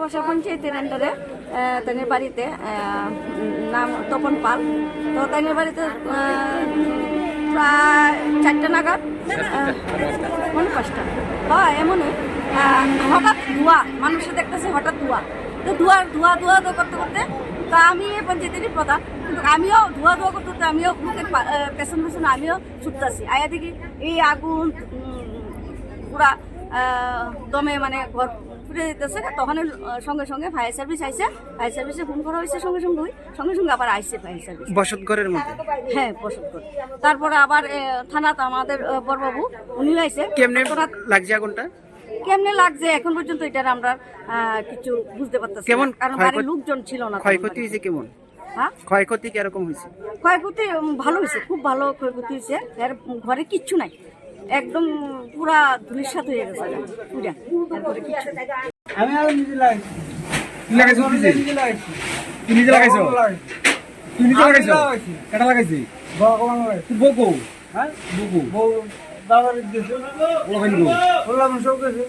বসা পঞ্চায়েতের আন্ডারে বাড়িতে নাম তপন পাল। তো তাদের বাড়িতে প্রায় চারটে নাগাদ মানে পাঁচটা। বা এমনই হঠাৎ ধোয়া মানুষে দেখতেছে হঠাৎ ধোয়া। তো ধোয়া ধোয়া ধোয়া ধোয়া করতে করতে তা আমি পঞ্চায়েতেরই প্রধান কিন্তু আমিও ধোয়া ধোয়া করতে করতে আমিও আহ, পেছন পেছন আমিও ছুটতেছি। আয়া দেখি এই আগুন পুরা দমে মানে ঘর ফুটে যেতেছে তখন সঙ্গে সঙ্গে ফায়ার সার্ভিস আইসে ফায়ার সার্ভিসে ফোন করা হয়েছে সঙ্গে সঙ্গে ওই সঙ্গে সঙ্গে আবার আইসে ফায়ার সার্ভিস বসত ঘরের মধ্যে? হ্যাঁ বসত করে তারপরে আবার থানাতে আমাদের বরবাবু উনি আইসে কেমনে লাগছে আগুনটা? কেমনে লাগছে? এখন পর্যন্ত এটার আমরা কিছু বুঝতে পারতেছি কেমন কারণ বাড়ির লোকজন ছিল না ক্ষয়ক্ষতি। হয়েছে কেমন? হ্যাঁ? ক্ষয়ক্ষতি কীরকম হয়েছে? ক্ষয়ক্ষতি ভালো হয়েছে। খুব ভালো ক্ষয়ক্ষতি হয়েছে। এর ঘরে কিচ্ছু নাই। একদম পুরা ধুলির সাথে হয়ে গেছে পুরা। তারপরে। আমি আর নিজে লাগাইছি। তুই লাগাইছো নিজে? নিজে লাগাইছি। তুই নিজে লাগাইছো। তুই নিজে লাগাইছো। কেটা লাগাইছি? ভগবান লাগাইছি। তুই বকো হ্যাঁ? বকো বউ দাদার দিয়েছে ওলা সব গেছে